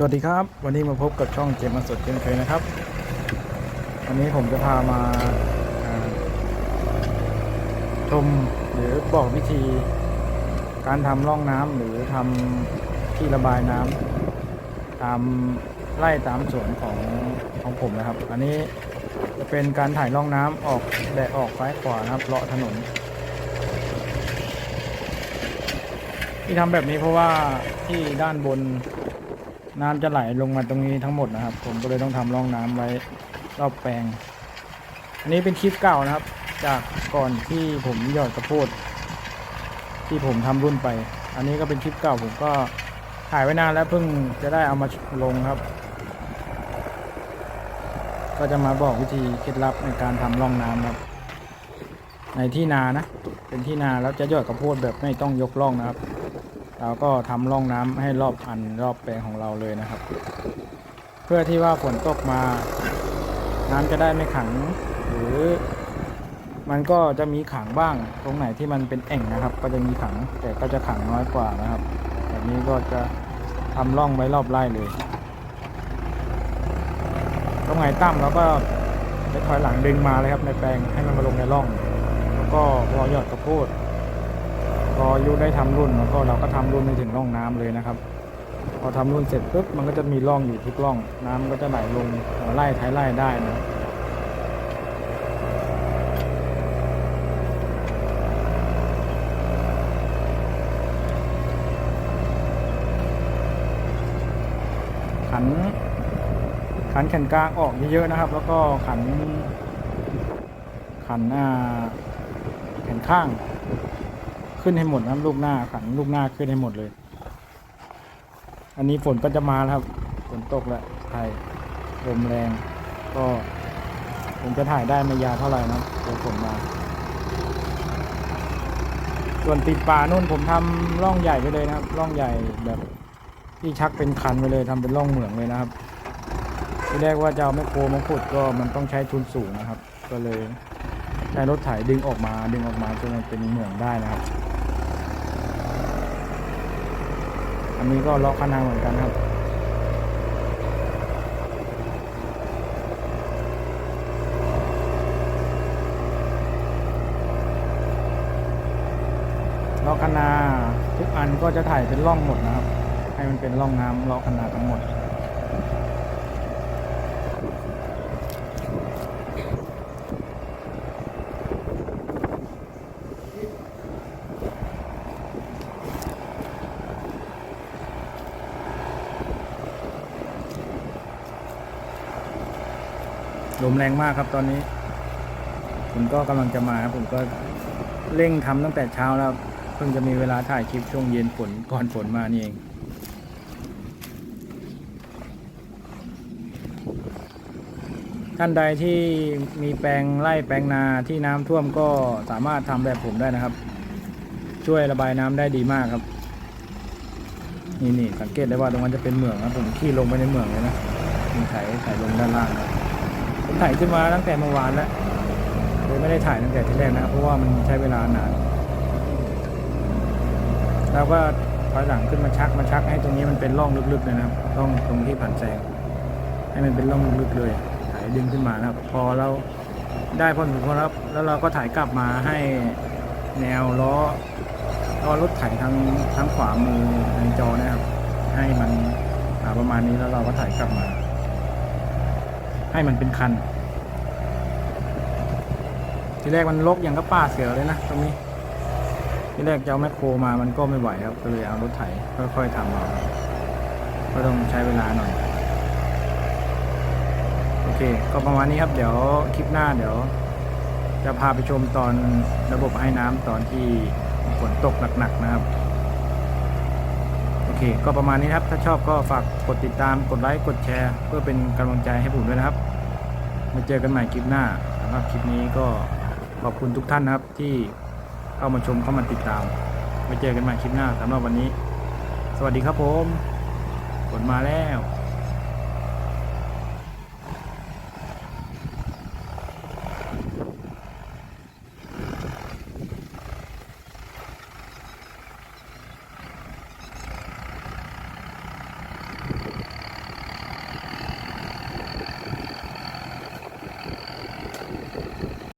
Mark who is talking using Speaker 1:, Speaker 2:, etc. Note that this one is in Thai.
Speaker 1: สวัสดีครับ วันนี้มาพบกับช่องเกมมาสดเช่นเคยนะครับ วันนี้ผมจะพามาอ่าชมหรือบอกวิธี การทำร่องน้ำหรือทำที่ระบายน้ำตามไร่ตามสวนของของผมนะครับ อันนี้จะเป็นการถ่ายร่องน้ำออกแดดออกซ้ายขวานะครับเลาะถนน ที่ทำแบบนี้เพราะว่าที่ด้านบน น้ำจะไหลลงมาตรงนี้ทั้งหมดนะครับ ผมก็เลยต้องทำร่องน้ำไว้รอบแปลง อันนี้เป็นคลิปเก่านะครับ จากก่อนที่ผมหยอดกระโพดที่ผมทำรุ่นไป อันนี้ก็เป็นคลิปเก่าผมก็ถ่ายไว้นานแล้วเพิ่งจะได้เอามาลงครับ ก็จะมาบอกวิธีเคล็ดลับในการทำร่องน้ำครับ ในที่นานะ เป็นที่นาแล้วจะหยอดกระโพดแบบไม่ต้องยกร่องนะครับ เราก็ทำร่องน้ำให้รอบอันรอบแปลงของเราเลยนะครับ เพื่อที่ว่าฝนตกมา น้ำจะได้ไม่ขัง หรือ มันก็จะมีขังบ้าง ตรงไหนที่มันเป็นแอ่งนะครับ ก็จะมีขังแต่ก็จะขังน้อยกว่านะครับแบบนี้ก็จะทำร่องไว้รอบไร่เลย ตรงไหนต่ำเราก็ไปถอยหลังดึงมาเลยครับในแปลงให้มันมาลงในร่อง แล้วก็พอหยอดกระโพด พอยุได้ทำรุ่นแล้วก็เราก็ทำรุ่นไปถึงร่องน้ำเลยนะครับ พอทำรุ่นเสร็จปุ๊บมันก็จะมีร่องอยู่ทุกร่อง น้ำก็จะไหลลงไร่ท้ายไร่ได้นะขันขันแขนกลางออกเยอะๆนะครับ แล้วก็ขันขันอ่าแขนข้าง ขึ้นให้หมดนะลูกหน้าขันลูกหน้าขึ้นให้หมดเลย อันนี้ฝนก็จะมาแล้วครับฝนตกแล้วไทยลมแรง ก็ผมจะถ่ายได้ไม่ยาวเท่าไหร่นะเดี๋ยวฝนมา ส่วนติดป่านู่นผมทำร่องใหญ่ไปเลยนะครับ ร่องใหญ่แบบที่ชักเป็นคันไปเลยทำเป็นร่องเหมืองเลยนะครับที่แรกว่าจะเอาแมคโครมาขุดก็มันต้องใช้ทุนสูงนะครับ ก็เลย ใช้รถไถดึงออกมาดึงออกมาจนมันเป็นเหมืองได้นะครับ อันนี้ก็เลาะขนาเหมือนกันครับเลาะคนาทุกอันก็จะถ่ายเป็นร่องหมดนะครับ ให้มันเป็นร่องน้ำเลาะคนาทั้งหมด ลมแรงมากครับตอนนี้ ผมก็กำลังจะมาครับผมก็เร่งทำตั้งแต่เช้าแล้วเพิ่งจะมีเวลาถ่ายคลิปช่วงเย็นฝนก่อนฝนมานี่เองท่านใดที่มีแปลงไร่แปลงนาที่น้ำท่วมก็สามารถทำแบบผมได้นะครับ ช่วยระบายน้ำได้ดีมากครับ นี่นี่สังเกตได้ว่าตรงนั้นจะเป็นเหมืองนะผมขี่ลงไปในเหมืองเลยนะมีไถไถลงด้านล่างนะ ผมถ่ายขึ้นมาตั้งแต่เมื่อวานแล้วเลยไม่ได้ถ่ายตั้งแต่ที่แรกนะเพราะว่ามันใช้เวลานานเราก็ถอยหลังขึ้นมาชักมาชักให้ตรงนี้มันเป็นร่องลึกๆเลยนะครับร่องตรงที่ผ่านแสง ให้มันเป็นร่องลึกๆเลยถ่ายดึงขึ้นมานะครับ พอเราได้พอสมควรแล้วแล้วเราก็ถ่ายกลับมาให้แนวล้อล้อรถไถทางทางขวามือในจอนะครับ ให้มันประมาณนี้แล้วเราก็ถ่ายกลับมา ให้มันเป็นคัน ทีแรกมันลกอย่างกับป่าเสือเลยนะตรงนี้ ทีแรกจะเอาแมคโครมามันก็ไม่ไหวครับก็เลยเอารถไถค่อยๆทำเอาก็ต้องใช้เวลาหน่อย โอเค ก็ประมาณนี้ครับ เดี๋ยวคลิปหน้าเดี๋ยว จะพาไปชมตอนระบบให้น้ำตอนที่ฝนตกหนักๆนะครับ เค ก็ประมาณนี้ครับ ถ้าชอบก็ฝากกดติดตามกดไลค์กดแชร์ เพื่อเป็นกำลังใจให้ผมด้วยนะครับมาเจอกันใหม่คลิปหน้าสำหรับคลิปนี้ก็ขอบคุณทุกท่านนะครับที่เข้ามาชมเข้ามาติดตามมาเจอกันใหม่คลิปหน้าสำหรับวันนี้ สวัสดีครับผมฝนมาแล้ว